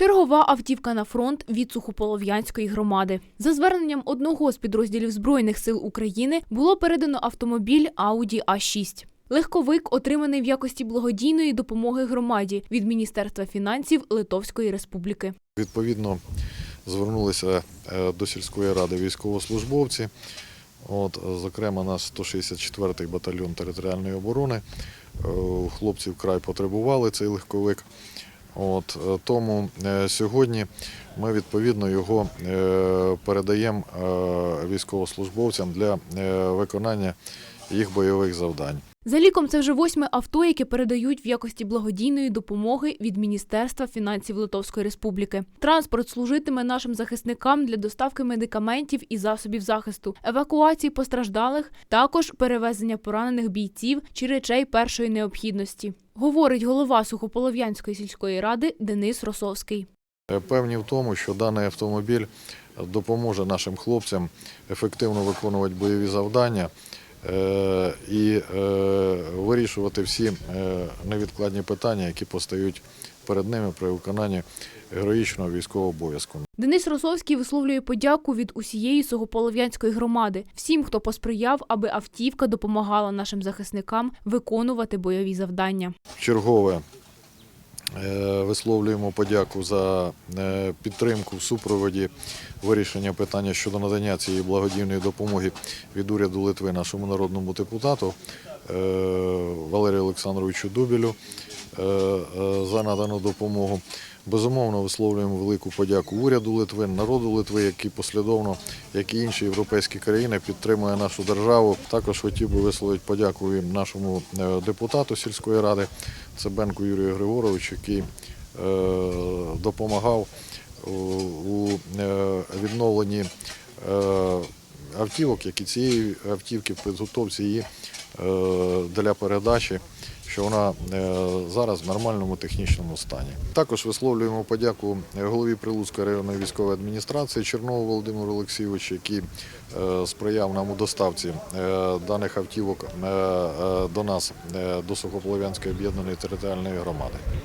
Чергова автівка на фронт від Сухополов'янської громади. За зверненням одного з підрозділів Збройних сил України було передано автомобіль Audi A6. Легковик отриманий в якості благодійної допомоги громаді від Міністерства фінансів Литовської Республіки. Відповідно, звернулися е, до сільської ради військовослужбовці. От, зокрема, наш 164-й батальйон територіальної оборони. Е, Хлопців край потребували цей легковик. От, е, тому е, сьогодні ми відповідно його е, передаємо військовослужбовцям для виконання їх бойових завдань. За ліком це вже восьме авто, яке передають в якості благодійної допомоги від Міністерства фінансів Литовської Республіки. Транспорт служитиме нашим захисникам для доставки медикаментів і засобів захисту, евакуації постраждалих, також перевезення поранених бійців чи речей першої необхідності. Говорить голова Сухополов'янської сільської ради Денис Росовський. Певні в тому, що даний автомобіль допоможе нашим хлопцям ефективно виконувати бойові завдання і е, вирішувати всі е, невідкладні питання, які постають перед ними при виконанні героїчного військового обов'язку. Денис Росовський висловлює подяку від усієї Сугополов'янської громади, всім, хто посприяв, аби автівка допомагала нашим захисникам виконувати бойові завдання. Чергове е, висловлюємо подяку за е, підтримку в супроводі вирішення питання щодо надання цієї благодійної допомоги від уряду Литви нашому народному депутату е, Валерію Олександровичу Дубілю е, е, за надану допомогу. Безумовно, висловлюємо велику подяку уряду Литви, народу Литви, який послідовно, як і інші європейські країни, підтримує нашу державу. Також хотів би висловити подяку нашому е, депутату сільської ради Цебенку Юрію Григоровичу, який е, допомагав у, е, відновленні автівок, як і цієї автівки в підготовці її для передачі, що вона е, зараз в нормальному технічному стані. Також висловлюємо подяку голові Прилуцької районної військової адміністрації Чернову Володимиру Олексійовичу, який е, сприяв нам у доставці е, даних автівок е, е, до нас, е, до Сухополов'янської об'єднаної територіальної громади.